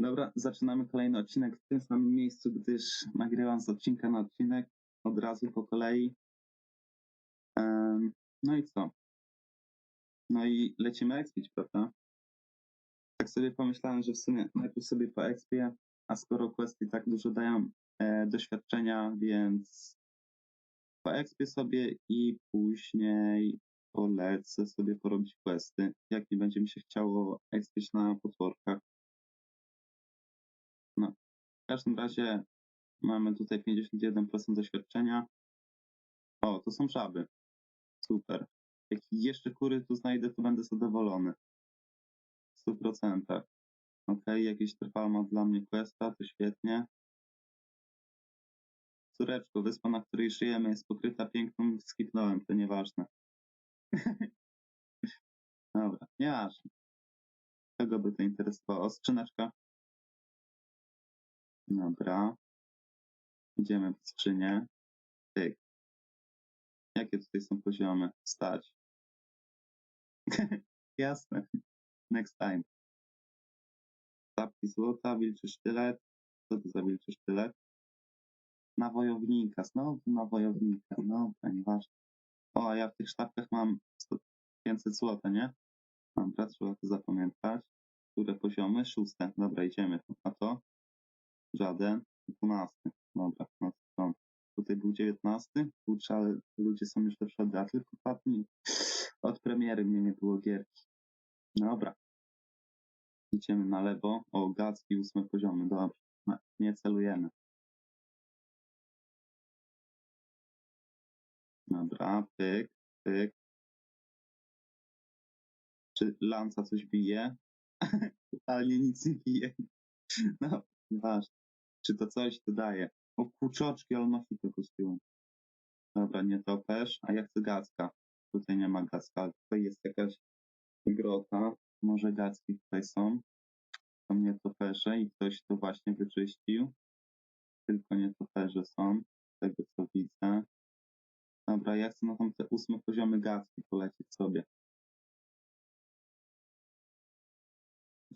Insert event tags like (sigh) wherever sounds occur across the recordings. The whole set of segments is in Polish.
Dobra, zaczynamy kolejny odcinek w tym samym miejscu, gdyż nagrywam z odcinka na odcinek od razu po kolei. No i co? No i lecimy expić, prawda? Tak sobie pomyślałem, że w sumie najpierw sobie po expie, a skoro questy tak dużo dają e, doświadczenia, więc po expie sobie i później polecę sobie porobić questy, jak nie będzie mi się chciało expić na potworkach. W każdym razie mamy tutaj 51% doświadczenia. O, to są żaby. Super. Jak jeszcze kury tu znajdę, to będę zadowolony. W 100%. Ok, jakiś trwal ma dla mnie questa, to świetnie. Córeczko, wyspa, na której żyjemy, jest pokryta piękną, skipnąłem, to nieważne. (laughs) Dobra, nieważne. Kogo by to interesowało? Skrzyneczka. Dobra. Idziemy w skrzynię. Tyk. Jakie tutaj są poziomy? Stać. (laughs) Jasne. Next time. Tapki złota, wilczy sztylet. Co to za wilczy sztylet? Na wojownika. Znowu na wojownika. No, nieważne. O, a ja w tych sztabkach mam 100 500 złota, nie? Dobra, trzeba to zapamiętać. Które poziomy? Szóste. Dobra, idziemy. A to? Żaden. Dwunasty. Dobra, no to są. Tutaj był dziewiętnasty. Kurczę, ale ludzie są już do przodu, a tylko dwa dni. Od premiery mnie nie było gierki. Dobra. Idziemy na lewo. O, gacki, ósme poziomy. Dobrze. No, Nie celujemy. Dobra, pyk, pyk. Czy lanca coś bije? (laughs) Totalnie nic nie bije. No, nieważne. Czy to coś to daje? O, kurczoczki, ale kosztują. Dobra, nie topesz, a ja chcę gacka. Tutaj nie ma gacka, tutaj jest jakaś grota. Może gacki tutaj są. To nie toperze i ktoś to właśnie wyczyścił. Tylko nie toperze są, tego co widzę. Dobra, ja chcę na tam te ósme poziomy gacki polecieć sobie.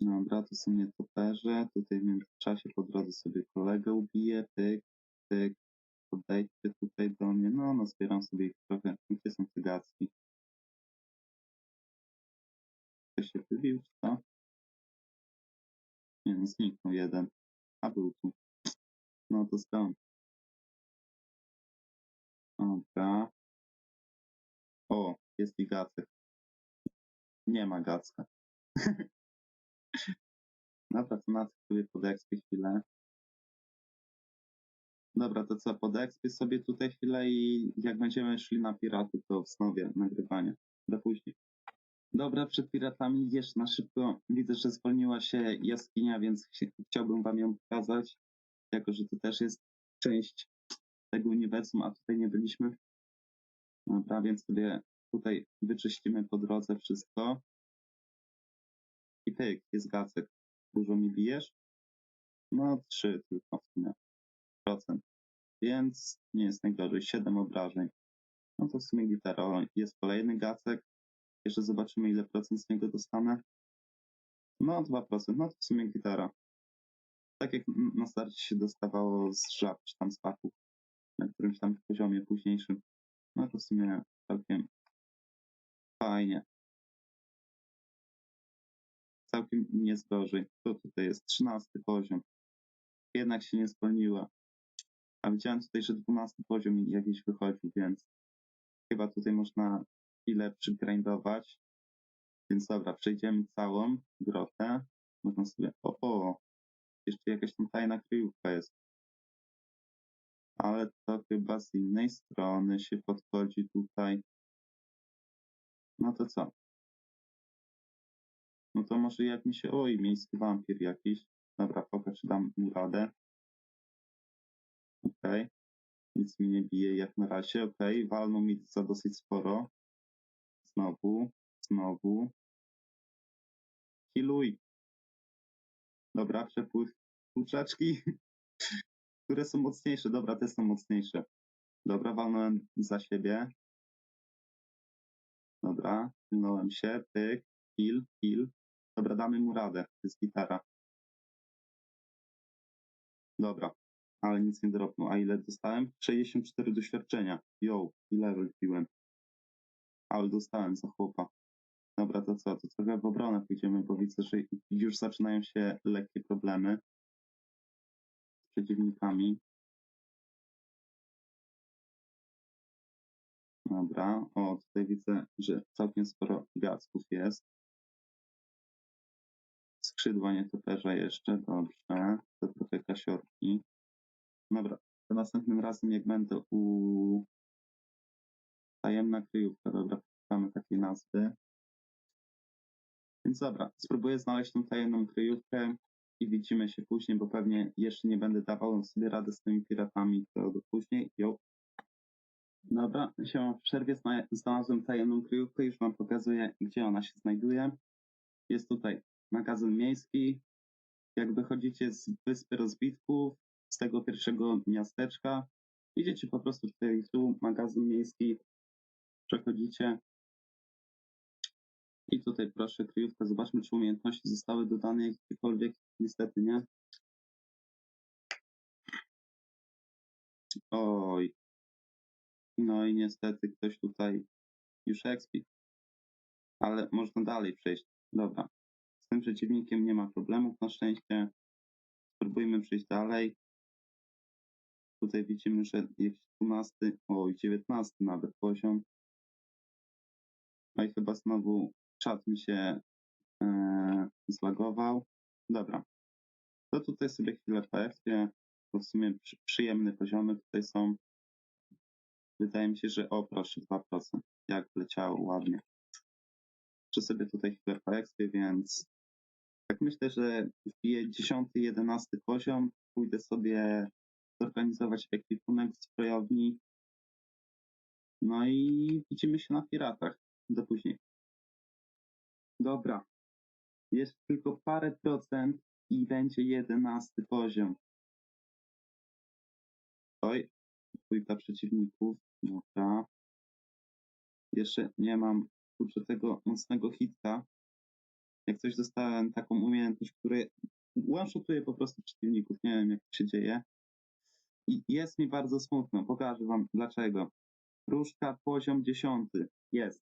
Dobra, to są nietoperze. Tutaj w międzyczasie po drodze sobie kolegę ubiję. Pyk, pyk. Podejdźcie tutaj do mnie. No, no zbieram sobie ich trochę. Gdzie są te gacki? Ktoś się wybił, czy co? Nie, no zniknął jeden. A był tu. No to skąd? Dobra. O, jest i gacek. Nie ma gacka. (laughs) Dobra, to na sobie pod chwilę. Dobra, to co, pod sobie tutaj chwilę i jak będziemy szli na piraty, to wznowię nagrywanie. Do później. Dobra, przed piratami jeszcze na szybko. Widzę, że zwolniła się jaskinia, więc ch- chciałbym wam ją pokazać, jako że to też jest część tego uniwersum, a tutaj nie byliśmy. Dobra, więc sobie tutaj wyczyścimy po drodze wszystko. I pyk, jest gacek. Dużo mi bijesz? No, trzy tylko w sumie. Procent. Więc nie jest najgorzej. Siedem obrażeń. No to w sumie gitara. Jest kolejny gacek. Jeszcze zobaczymy, ile procent z niego dostanę. No, 2%. No to w sumie gitara. Tak jak na starcie się dostawało z żab, czy tam z paków. Na którymś tam poziomie późniejszym. No to w sumie całkiem fajnie. Całkiem nie zgorzej. To tutaj jest 13 poziom. Jednak się nie spełniła. A widziałem tutaj, że 12 poziom jakiś wychodził, więc chyba tutaj można chwilę przygrindować. Więc dobra, przejdziemy całą grotę. Można sobie. O, o! Jeszcze jakaś tam tajna kryjówka jest. Ale to chyba z innej strony się podchodzi tutaj. No to co? No to może jak mi się. Oj, miejski wampir jakiś. Dobra, pokaż, czy dam mu radę. Okej. Nic mi nie bije jak na razie. Okej, walnął mi za dosyć sporo. Znowu, znowu. Healuj. Dobra, przepływ kurczaczki, (laughs) które są mocniejsze. Dobra, te są mocniejsze. Dobra, walnąłem za siebie. Dobra, pilnąłem się. Pyk, heal, heal. Dobra, damy mu radę. To jest gitara. Dobra, ale nic nie dropnął. A ile dostałem? 64 doświadczenia. Yo, i level wbiłem. Ale dostałem za chłopa. Dobra, to co? To trochę w obronę pójdziemy, bo widzę, że już zaczynają się lekkie problemy z przeciwnikami. Dobra, o, tutaj widzę, że całkiem sporo gacków jest. Skrzydła nietoperza jeszcze, dobrze. To trochę kasiorki. Dobra, to następnym razem jak będę u... Tajemna kryjówka, dobra, mamy takiej nazwy. Więc dobra, spróbuję znaleźć tą tajemną kryjówkę i widzimy się później, bo pewnie jeszcze nie będę dawał sobie radę z tymi piratami, to do później. Jo. Dobra, się w przerwie zna- znalazłem tajemną kryjówkę, już wam pokazuję, gdzie ona się znajduje. Jest tutaj magazyn miejski. Jak wychodzicie z wyspy rozbitków, z tego pierwszego miasteczka, idziecie po prostu tutaj dół, magazyn miejski, przechodzicie i tutaj proszę kryjówka, zobaczmy czy umiejętności zostały dodane jakiekolwiek, niestety nie. Oj. No i niestety ktoś tutaj już expi. Ale można dalej przejść. Dobra. Przeciwnikiem nie ma problemów na szczęście. Spróbujmy przejść dalej. Tutaj widzimy, że jakiś 12, oj 19 nawet poziom. No i chyba znowu czat mi się e, zlagował. Dobra. To tutaj sobie chwilę poekspię, bo w sumie przy, przyjemne poziomy tutaj są. Wydaje mi się, że o proszę 2%. Jak leciało ładnie. Jeszcze sobie tutaj chwilę poekspię, więc tak myślę, że wbiję 10, 11 poziom. Pójdę sobie zorganizować ekwipunek w zbrojowni. No i widzimy się na piratach. Do później. Dobra. Jest tylko parę procent i będzie jedenasty poziom. Oj, dwójka przeciwników. Dobra. Jeszcze nie mam kurczę tego mocnego hitka. Jak coś dostałem taką umiejętność, który one-shotuje po prostu przeciwników. Nie wiem jak to się dzieje. I jest mi bardzo smutno. Pokażę wam dlaczego. Różka poziom 10. Jest.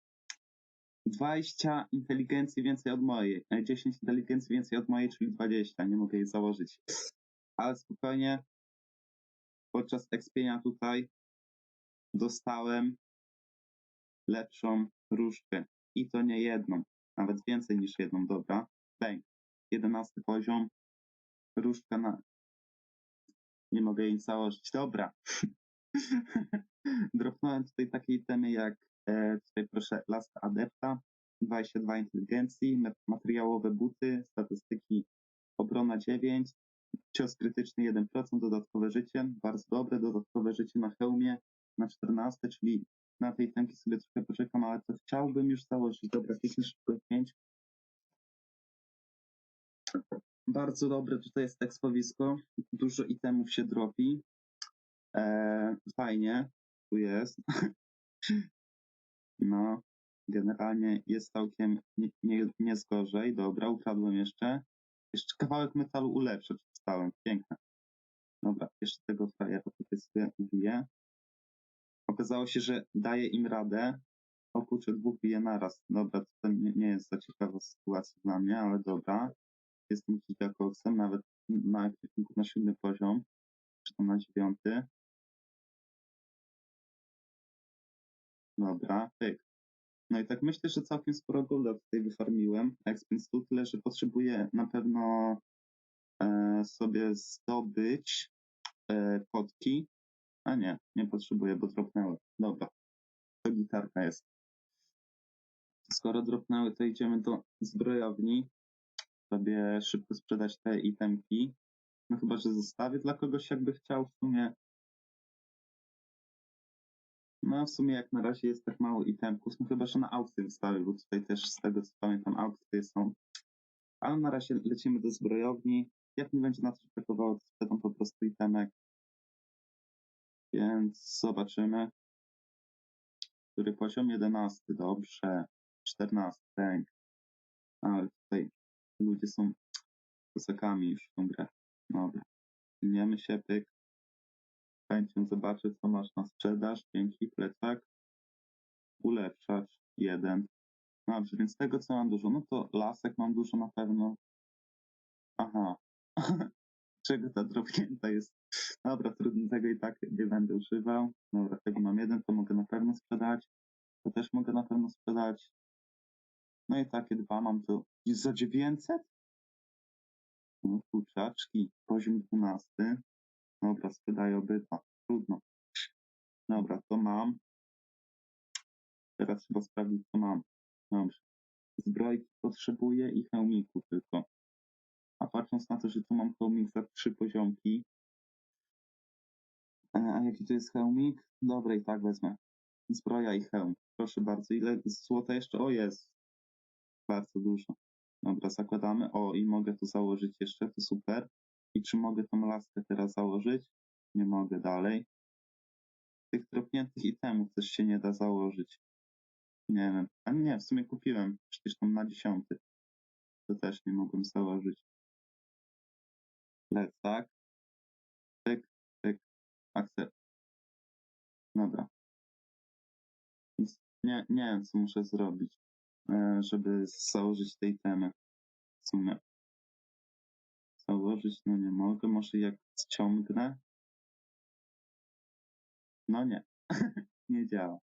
20 inteligencji więcej od mojej. e, 10 inteligencji więcej od mojej, czyli 20. Nie mogę jej założyć. Ale spokojnie. Podczas ekspienia tutaj dostałem lepszą różkę. I to nie jedną. Nawet więcej niż jedną. Dobra. Bang. 11 poziom. Różka na... Nie mogę jej założyć. Dobra. (laughs) Dropnąłem tutaj takie itemy jak e, tutaj proszę Last Adepta, 22 inteligencji, ma- materiałowe buty, statystyki obrona 9, cios krytyczny 1%, dodatkowe życie, bardzo dobre, dodatkowe życie na hełmie na 14, czyli na tej temki sobie trochę poczekam, ale to chciałbym już założyć. Dobra, kliknę szybko 5. Bardzo dobre tutaj jest ekspowisko, dużo itemów się dropi. E, fajnie, tu jest. (laughs) No, generalnie jest całkiem nie, nie, nie z gorzej. Dobra, ukradłem jeszcze. Jeszcze kawałek metalu ulepszę, przeczytałem. Piękne. Dobra, jeszcze tego frajera tutaj sobie ubiję. Okazało się, że daje im radę. O kurczę, dwóch bije naraz. Dobra, to nie, nie jest za ciekawa sytuacja dla mnie, ale dobra. Jestem gigakoksem, nawet na ekwipunku na siódmy poziom, czy tam na dziewiąty. Dobra, pyk. No i tak myślę, że całkiem sporo golda tutaj wyfarmiłem. Expense tu tyle, że potrzebuję na pewno e, sobie zdobyć e, kotki. A nie, nie potrzebuję, bo dropnęły. Dobra, to gitarka jest. Skoro dropnęły, to idziemy do zbrojowni. Sobie szybko sprzedać te itemki. No chyba, że zostawię dla kogoś, jakby chciał w sumie. No w sumie jak na razie jest tak mało itemków, no chyba, że na aukcję wystawię, bo tutaj też z tego co pamiętam aukcje są. Ale na razie lecimy do zbrojowni. Jak mi będzie nas atakowało, to sprzedam po prostu itemek. Więc zobaczymy. Który poziom? 11, dobrze. 14, tak. Ale tutaj ludzie są kosakami już w tą grę. Dobra. Pilniemy się, pyk. Chęcią zobaczę, co masz na sprzedaż. Dzięki, plecak. Ulepszacz, jeden. Dobrze, więc tego, co mam dużo, no to lasek mam dużo na pewno. Aha. (laughs) Czego ta drobnięta jest? Dobra, trudno tego i tak nie będę używał. Dobra, tego mam jeden, to mogę na pewno sprzedać. To też mogę na pewno sprzedać. No i takie dwa mam jest za 900? No kurczaczki, poziom 12. Dobra, sprzedaję obydwa. Trudno. Dobra, to mam. Teraz trzeba sprawdzić, co mam. Dobrze. Zbrojki potrzebuję i hełmiku tylko. A patrząc na to, że tu mam hełmik za trzy poziomki. A jaki to jest hełmik? Dobra, i tak wezmę. Zbroja i hełm. Proszę bardzo. Ile złota jeszcze? O, jest. Bardzo dużo. Dobra, zakładamy. O, i mogę to założyć jeszcze, to super. I czy mogę tą laskę teraz założyć? Nie mogę dalej. Tych dropniętych itemów też się nie da założyć. Nie wiem. A nie, w sumie kupiłem. Przecież tam na dziesiąty. To też nie mogłem założyć. Plecak. Akcept. Dobra. Nie, nie wiem, co muszę zrobić, e, żeby założyć tej temy. W sumie. Założyć, no nie mogę. Może jak ściągnę? No nie. (laughs) nie działa.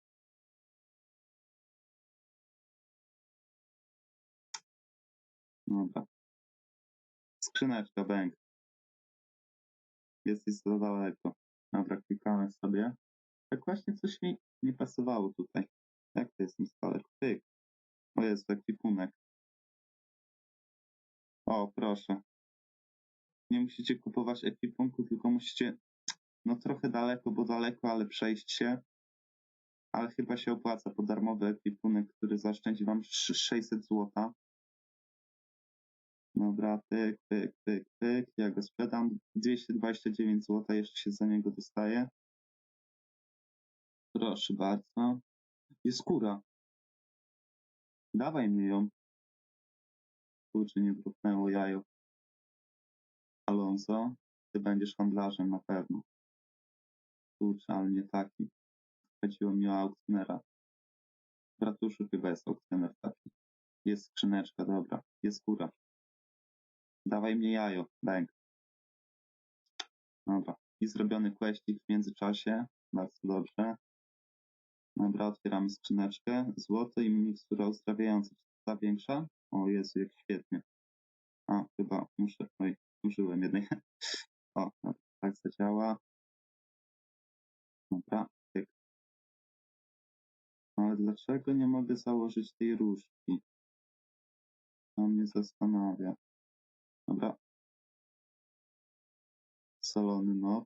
Dobra. Skrzyneczka, bęk. Jest za daleko. Dobra, klikamy sobie. Tak właśnie coś mi nie pasowało tutaj. Jak to jest daleko? Pyk. O jest ekwipunek. O, proszę. Nie musicie kupować ekwipunku, tylko musicie no trochę daleko, bo daleko, ale przejść się. Ale chyba się opłaca po darmowy ekwipunek, który zaoszczędzi wam sz- 600 zł. Dobra, pyk, pyk, pyk, pyk. Ja go sprzedam. 229 zł jeszcze się za niego dostaje. Proszę bardzo. Jest kura. Dawaj mi ją. Kurczę, nie drobnęło jajo. Alonso, ty będziesz handlarzem na pewno. Kurczę, ale nie taki. Chodziło mi o aukcjonera. W ratuszu chyba jest aukcjoner taki. Jest skrzyneczka, dobra. Jest kura. Dawaj mnie jajo, bęk. Dobra. I zrobiony questik w międzyczasie. Bardzo dobrze. Dobra, otwieramy skrzyneczkę. Złoto i mikstura uzdrawiająca. Czy ta większa? O Jezu, jak świetnie. A, chyba muszę. Oj, użyłem jednej. (laughs) O, tak zadziała. Dobra, tyk. Ale dlaczego nie mogę założyć tej różdżki? To mnie zastanawia. Dobra. Salony no.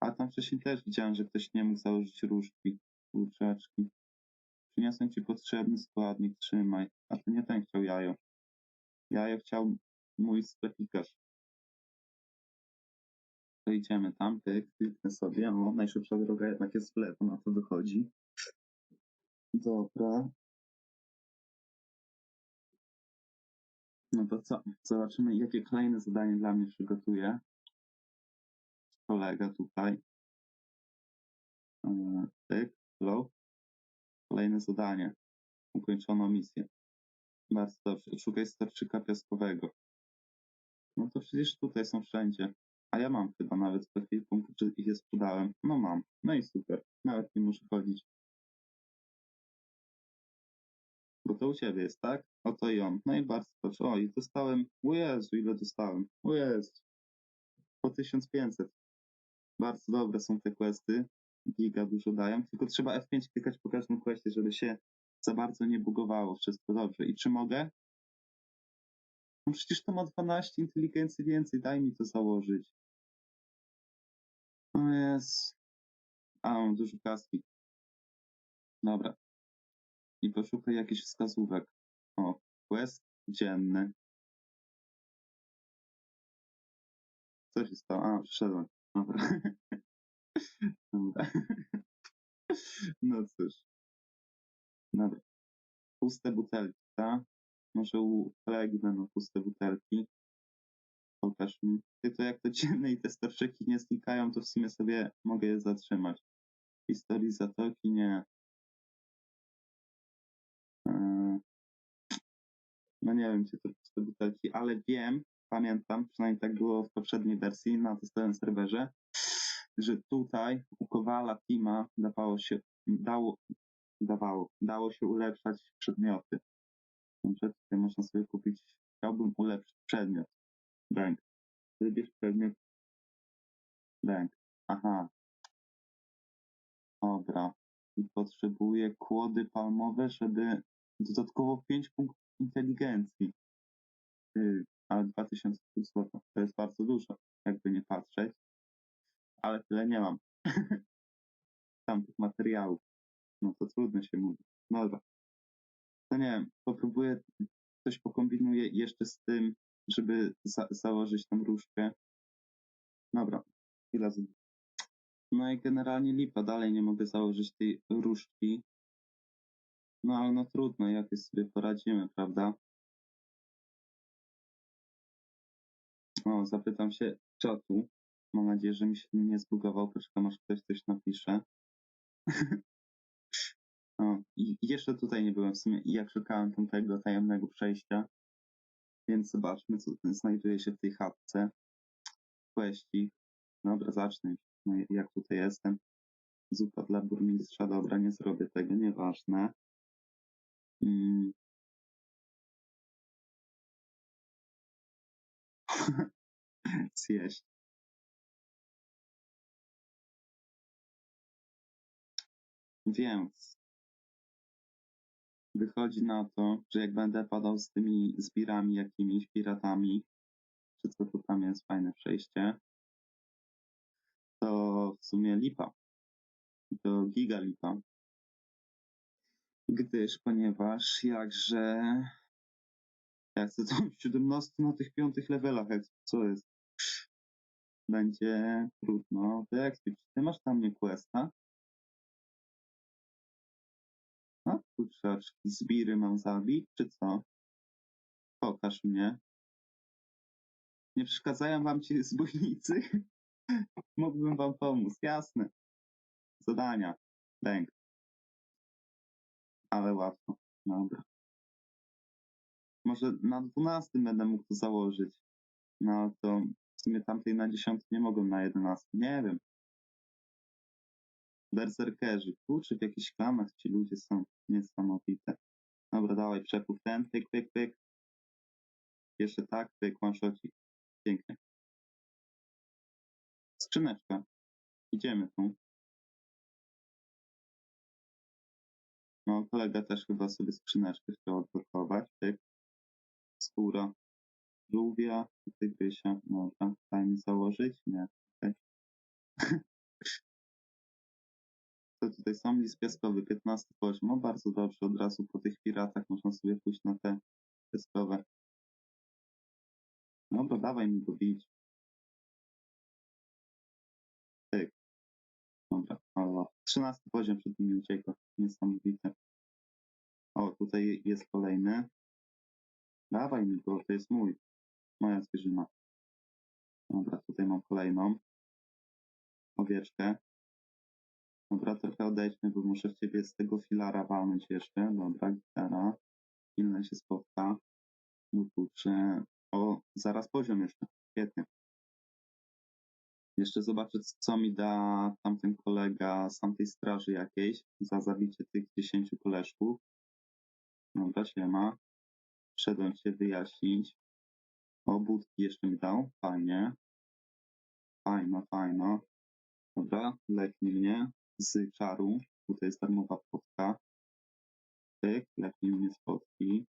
A tam wcześniej też widziałem, że ktoś nie mógł założyć różdżki, kurczaczki. Przyniosłem ci potrzebny składnik, trzymaj. A to nie ten chciał jajo. Jajo chciał mój sklepikarz. To idziemy tam, pyk, kliknę sobie. O, najszybsza droga jednak jest w lewo, na to dochodzi. Dobra. To co? Zobaczymy, jakie kolejne zadanie dla mnie przygotuje. Kolega tutaj. Eee, Pyk, hello. Kolejne zadanie. Ukończono misję. Bardzo dobrze. Szukaj starczyka piaskowego. No to przecież tutaj są wszędzie. A ja mam chyba nawet w chwilkę, czy ich je sprzedałem. No mam. No i super. Nawet nie muszę chodzić. Bo to u ciebie jest, tak? Oto i on. No i bardzo dobrze. O, i dostałem. O Jezu, ile dostałem. O Jezu. Po 1500. Bardzo dobre są te questy. Giga dużo dają. Tylko trzeba F5 klikać po każdym questie, żeby się za bardzo nie bugowało. Wszystko dobrze. I czy mogę? No przecież to ma 12 inteligencji więcej. Daj mi to założyć. O jest. A, mam dużo kaski. Dobra. I poszukaj jakichś wskazówek. O, quest dzienny. Co się stało? A, przyszedłem. Dobra. (laughs) Dobra. No cóż. Dobra. Puste butelki, tak? Może u kolegi będą puste butelki. Pokaż mi. Ty to jak to dzienne i te starczyki nie znikają, to w sumie sobie mogę je zatrzymać. Historii zatoki nie. Eee, No nie wiem, gdzie to puste butelki, ale wiem, pamiętam, przynajmniej tak było w poprzedniej wersji na testowym serwerze, że tutaj u Kowala Tima dawało się, dało, dawało, dało się ulepszać przedmioty. Tutaj można sobie kupić, chciałbym ulepszyć przedmiot. Bank. Wybierz przedmiot. Bank. Aha. Dobra. I potrzebuję kłody palmowe, żeby dodatkowo 5 punktów inteligencji. Yy, ale 2000 zł to jest bardzo dużo, jakby nie patrzeć. Ale tyle nie mam. (laughs) Tamtych materiałów. No to trudno się mówi. Dobra. To nie wiem, popróbuję, coś pokombinuję jeszcze z tym, żeby za założyć tą różkę. Dobra, chwila. No i generalnie lipa, dalej nie mogę założyć tej różdżki. No ale no trudno, jakoś sobie poradzimy, prawda? O, zapytam się czatu. Mam nadzieję, że mi się nie zbugował. Poczekam, aż ktoś coś napisze. (laughs) o, i jeszcze tutaj nie byłem w sumie, jak szukałem tamtego tajemnego przejścia. Więc zobaczmy, co znajduje się w tej chatce. Questik. Dobra, zacznę. No, jak tutaj jestem. Zupa dla burmistrza. Dobra, nie zrobię tego, nieważne. Mm. (laughs) Zjeść. Więc wychodzi na to, że jak będę padał z tymi zbirami jakimiś piratami, czy co to tam jest, fajne przejście, to w sumie lipa. To giga lipa. Gdyż, ponieważ jakże ja chcę (laughs) tą 17 na tych piątych levelach, jak co jest, będzie trudno wyekspić. Ty masz tam nie questa? No, kurczaczki, zbiry mam zabić, czy co? Pokaż mnie. Nie przeszkadzają wam ci zbójnicy? (laughs) Mógłbym wam pomóc, jasne. Zadania. Bęk. Ale łatwo. Dobra. Może na 12 będę mógł to założyć. No to w sumie tamtej na 10 nie mogą na 11. Nie wiem. Berserkerzy. Kurczę, w jakichś klanach ci ludzie są niesamowite. Dobra, dawaj przepływ ten, pyk, pyk, pyk. Jeszcze tak, pyk, one shotик. Pięknie. Skrzyneczka. Idziemy tu. No, kolega też chyba sobie skrzyneczkę chciał odblokować. Pyk. Skóra. Żółwia. Tygrysia. Dobra. Daj mi założyć? Nie. Okej. (laughs) To tutaj są list piaskowy, 15 poziom. No bardzo dobrze, od razu po tych piratach można sobie pójść na te piaskowe. Dobra, dawaj mi go bić. Tyk. Dobra, ale 13 poziom przed nimi uciekł. Niesamowite. O, tutaj jest kolejny. Dawaj mi go, to jest mój. Moja zwierzyna. Dobra, tutaj mam kolejną. Owieczkę. Dobra, trochę odejdźmy, bo muszę w ciebie z tego filara walnąć jeszcze. Dobra, gitara. Pilne się spotka. Kurczę. O, zaraz poziom jeszcze. Świetnie. Jeszcze zobaczę, co mi da tamten kolega z tamtej straży jakiejś za zabicie tych 10 koleżków. Dobra, siema. Wszedłem się wyjaśnić. O, budki jeszcze mi dał. Fajnie. Fajno, fajno. Dobra, leknij mnie z czaru. Tutaj jest darmowa potka. Pyk, leknij mnie z potki.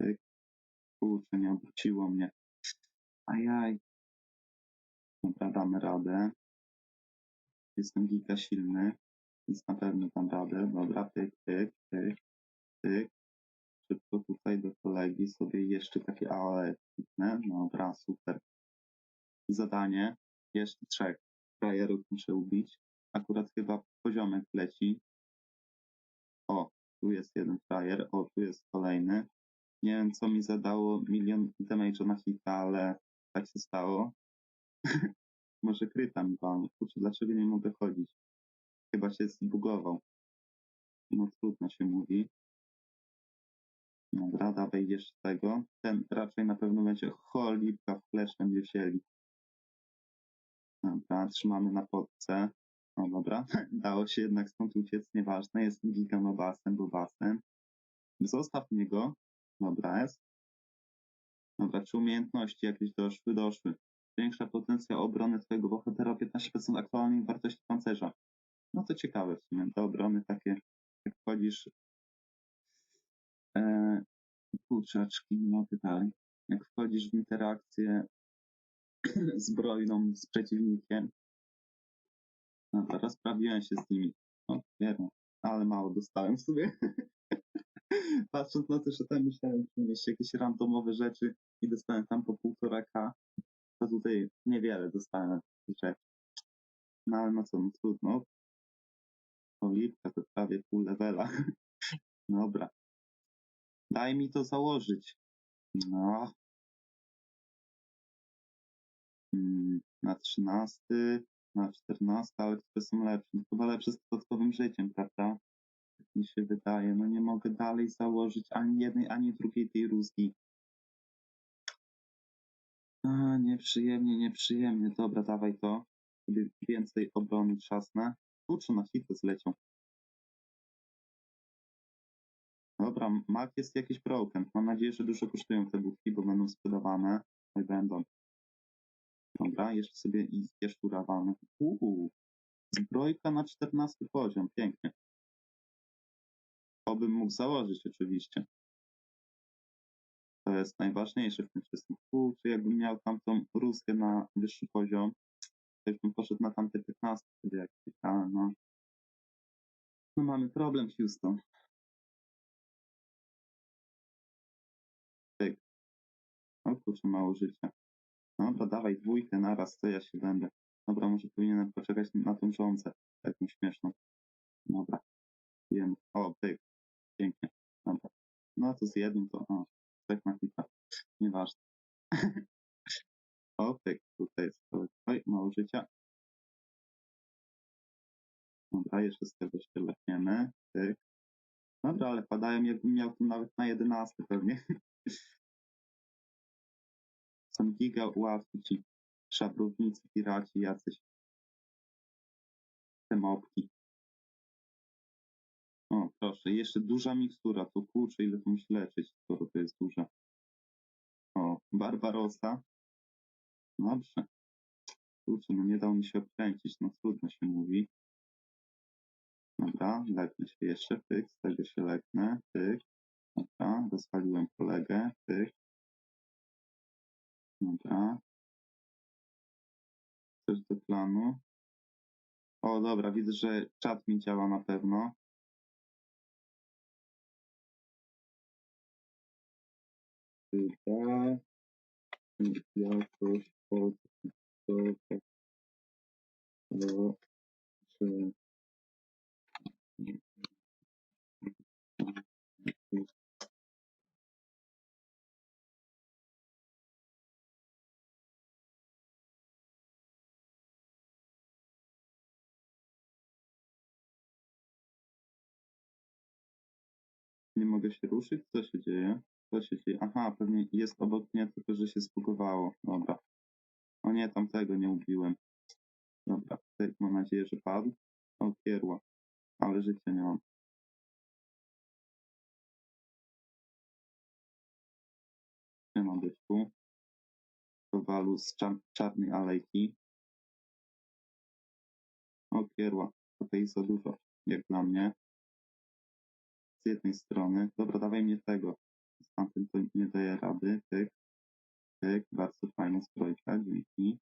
Pyk. Kurczę, nie obróciło mnie. Ajaj. Dobra, damy radę. Jestem giga silny, więc na pewno dam radę. Dobra, pyk, pyk, pyk, pyk. Szybko tutaj do kolegi sobie jeszcze takie AOE kliknę. Dobra, super. Zadanie. Jeszcze trzech frajerów muszę ubić. Akurat chyba poziomek leci. O, tu jest jeden frajer. O, tu jest kolejny. Nie wiem, co mi zadało milion damage'a na hita, ale tak się stało. (laughs) Może kryta mi walnie. Kurczę, dlaczego nie mogę chodzić? Chyba się zbugował. No trudno się mówi. Dobra, dawaj jeszcze tego. Ten raczej na pewno będzie cholipka flash będzie wzięli. Dobra, trzymamy na podce. No dobra, (laughs) dało się jednak stąd uciec, nieważne, jest giganobasen, bo basen. Zostaw mnie go. Dobra jest. Dobra, czy umiejętności jakieś doszły? Doszły. Zwiększa potencjał obrony twojego bohatera o 15% aktualnej wartości pancerza. No to ciekawe w sumie. Te obrony takie, jak wchodzisz... E, kurczaczki, no dalej. Jak wchodzisz w interakcję (clears throat) zbrojną z przeciwnikiem, Dobra, rozprawiłem się z nimi. O, wierno. Ale mało dostałem sobie. (laughs) Patrząc na to, że tam myślałem przynieść jakieś randomowe rzeczy i dostałem tam po półtora K, to tutaj niewiele dostałem rzeczy. No ale no co, no trudno. Oliwka to prawie pół levela. (laughs) Dobra. Daj mi to założyć. No. Mm, Na trzynasty, na czternasty, ale które są lepsze? No chyba lepsze z dodatkowym życiem, prawda? Tak mi się wydaje. No nie mogę dalej założyć ani jednej, ani drugiej tej rózgi. A, nieprzyjemnie, nieprzyjemnie. Dobra, dawaj to. Sobie więcej obrony trzasnę. Kurczę, na hity zleciał. Dobra, mak jest jakiś broken. Mam nadzieję, że dużo kosztują te budki, bo będą sprzedawane. I będą. Dobra, jeszcze sobie i jeszcze walnę. Uuu, zbrojka na 14 poziom. Pięknie. To bym mógł założyć oczywiście. To jest najważniejsze w tym wszystkim. Kurczę, jakbym miał tamtą rózgę na wyższy poziom, to już bym poszedł na tamte 15 wtedy jak ale no. No mamy problem, Houston. Tyk. O kurczę, mało życia. Dobra, dawaj dwójkę naraz, to ja się będę. Dobra, może powinienem poczekać na tą rządzę, taką śmieszną. Dobra, wiem. O, pyk. Pięknie. Dobra. No to z jednym to, o, hita. Nieważne. (laughs) o, tutaj jest to. Oj, mało życia. Dobra, jeszcze z tego się lepiemy. Pyk. Dobra, ale padają jakbym miał tu nawet na 11 pewnie. (laughs) Są giga łatwi ci szabrownicy, piraci, jacyś. Te mopki. O, proszę, jeszcze duża mikstura, to kurczę, ile to musi leczyć, skoro to jest duża. O, Barbarossa. Dobrze. Kurczę, no nie dał mi się odkręcić, no trudno się mówi. Dobra, leknę się jeszcze, pyk, z tego się leknę, pyk. Dobra, rozwaliłem kolegę, pyk. Dobra. Coś do planu. O, dobra, widzę, że czat mi działa na pewno. Chyba jakoś od do do czy nie mogę się ruszyć? Co się dzieje? Co się dzieje? Aha, pewnie jest obok mnie, tylko że się spugowało. Dobra. O nie, tamtego nie ubiłem. Dobra, tak mam nadzieję, że padł. O, kierła. Ale życia nie mam. Nie mam byczku. Kowalu z czar czarnej alejki. O, kierła. Tutaj za dużo, jak dla mnie. Z jednej strony. Dobra, dawaj mnie tego. Z tamtym to nie daje rady. Tyk. Tyk. Bardzo fajna zbrojka. Dzięki.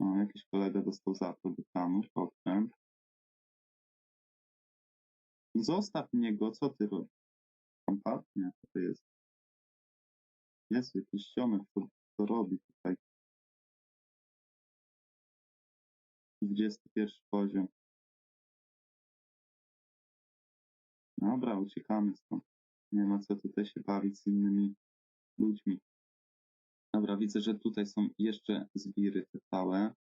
O, jakiś kolega dostał za to do planu. Potem. Zostaw mnie go, co ty robisz? Kompatnie, co to jest? Jest jakiś co, co robi tutaj. 21 poziom. Dobra, uciekamy stąd. Nie ma co tutaj się bawić z innymi ludźmi. Dobra, widzę, że tutaj są jeszcze zbiry te całe.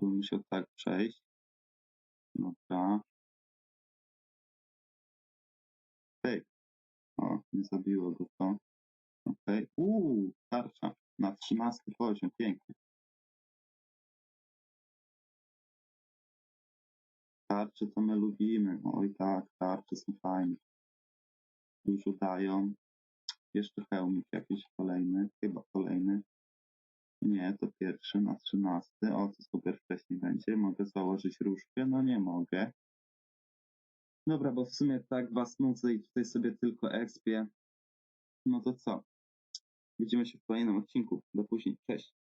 Tu musiał tak przejść. Dobra. Pyk. O, nie zabiło go to. Okej. Uuu, tarcza. Na 13 poziom. Pięknie. Tarcze to my lubimy. Oj tak, tarcze są fajne. Dużo dają. Jeszcze hełmik jakiś kolejny. Chyba kolejny. Nie, to pierwszy na 13. O, to super wcześniej będzie. Mogę założyć różkę? No nie mogę. Dobra, bo w sumie tak was nudzę i tutaj sobie tylko expię. No to co? Widzimy się w kolejnym odcinku. Do później. Cześć.